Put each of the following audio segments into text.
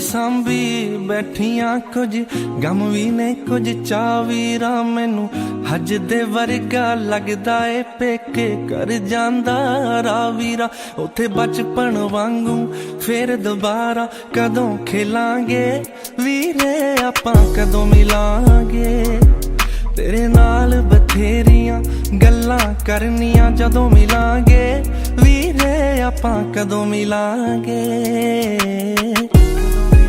ਸਾਂਭੀ ਬੈਠੀਆਂ ਕੁਝ, ਗਮ ਵੀ ਨੇ ਕੁਝ, ਚਾਅ ਮੈਨੂੰ ਹੱਜ ਦੇ ਵਰਗਾ ਲੱਗਦਾ ਏ, ਪੇਕੇ ਕਰ ਜਾਂਦਾ ਰਾਵੀਰਾ ਉੱਥੇ ਬਚਪਨ ਵਾਂਗੂ ਫੇਰ ਦੁਬਾਰਾ ਕਦੋਂ ਖੇਲਾਂਗੇ? ਵੀਰੇ, ਆਪਾਂ ਕਦੋਂ ਮਿਲਾਂਗੇ? ਤੇਰੇ ਨਾਲ ਕਰਨੀਆਂ ਜਦੋਂ ਮਿਲਾਂਗੇ ਵੀਰੇ ਆਪਾਂ ਕਦੋਂ ਮਿਲਾਂਗੇ? ਕਦੋਂ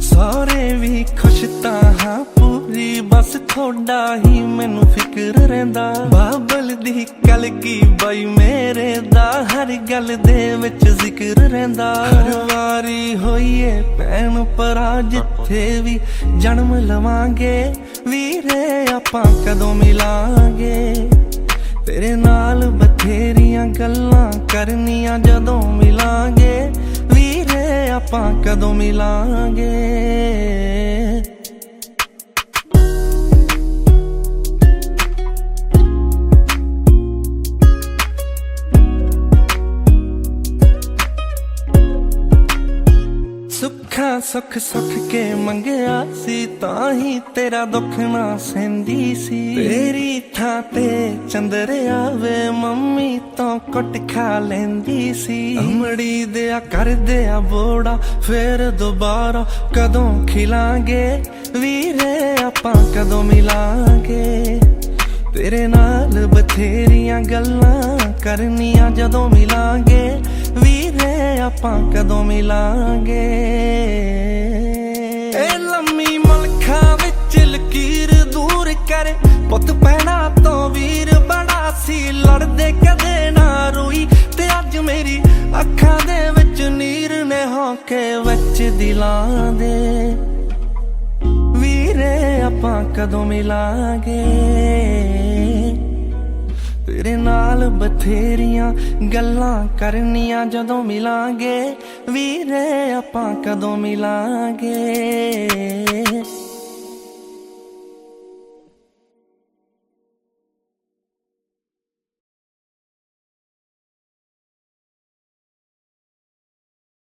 ਸਾਰੇ ਵੀ ਖੁਸ਼ ਤਾਂ ਹਾਂ ਪੂਰੀ ਬਸ ਥੋੜਾ ਹੀ ਮੈਨੂੰ ਫਿਕਰ ਰਹਿੰਦਾ। ਬਾਬਲ ਦੀ ਕਲ ਕੀ ਬਾਈ ਮੇਰੇ ਦਾ ਹਰ ਗੱਲ ਦੇ ਵਿੱਚ ਜ਼ਿਕਰ ਰਹਿੰਦਾ। ਹਰ ਵਾਰੀ ਹੋਈਏ ਭੈਣ ਭਰਾ, ਜਿੱਥੇ ਵੀ ਜਨਮ ਲਵਾਂਗੇ, ਵੀਰੇ ਆਪਾਂ ਕਦੋਂ ਮਿਲਾਂਗੇ? ਤੇਰੇ ਨਾਲ ਬਥੇਰੀਆਂ ਗੱਲਾਂ ਕਰਨੀਆਂ ਜਦੋਂ ਮਿਲਾਂਗੇ, ਵੀਰੇ ਆਪਾਂ ਕਦੋਂ ਮਿਲਾਂਗੇ? ਸੁੱਖਾਂ ਸੁੱਖ ਸੁੱਖ ਕੇ ਮੰਗਿਆ ਸੀ ਤਾਂ ਹੀ ਤੇਰਾ ਦੁੱਖ ਨਾ ਸਹਿੰਦੀ ਸੀ। ਤੇਰੀ ਥਾਂ ਤੇ ਚੰਦਰ ਆਵੇ ਮੰਮੀ ਤੋਂ ਕੁੱਟ ਖਾ ਲੈਂਦੀ ਸੀ। ਅਮੜੀ ਦਿਆ ਕਰਦੇ ਆ ਬੋੜਾ ਫੇਰ ਦੁਬਾਰਾ ਕਦੋਂ ਖਿਲਾਂਗੇ? ਵੀਰੇ ਆਪਾਂ ਕਦੋਂ ਮਿਲਾਂਗੇ? ਤੇਰੇ ਨਾਲ ਬਥੇਰੀਆਂ ਗੱਲਾਂ ਕਰਨੀਆਂ ਜਦੋਂ ਮਿਲਾਂਗੇ। ਆਪਾਂ ਕਦੋਂ ਮਿਲਾਂਗੇ? ਏ ਲੰਮੀ ਮਲਖਾਂ ਵਿੱਚ ਲਕੀਰ ਦੂਰ ਕਰੇ। ਪੁੱਤ ਪੈਣਾ ਤੋਂ ਵੀਰ ਬੜਾ ਸੀ, ਲੜਦੇ ਕਦੇ ਨਾ ਰੋਈ। ਤੇ ਅੱਜ ਮੇਰੀ ਅੱਖਾਂ ਦੇ ਵਿੱਚ ਨੀਰ ਨੇ ਹੌਕੇ ਵਿੱਚ ਦਿਲਾਂ ਦੇ। ਵੀਰੇ, ਆਪਾਂ ਕਦੋਂ ਮਿਲਾਂਗੇ? ਤੇਰੇ ਨਾਲ ਬਥੇਰੀਆਂ ਗੱਲਾਂ ਕਰਨੀਆਂ ਜਦੋਂ ਮਿਲਾਂਗੇ। ਵੀਰੇ ਆਪਾਂ ਕਦੋਂ ਮਿਲਾਂਗੇ?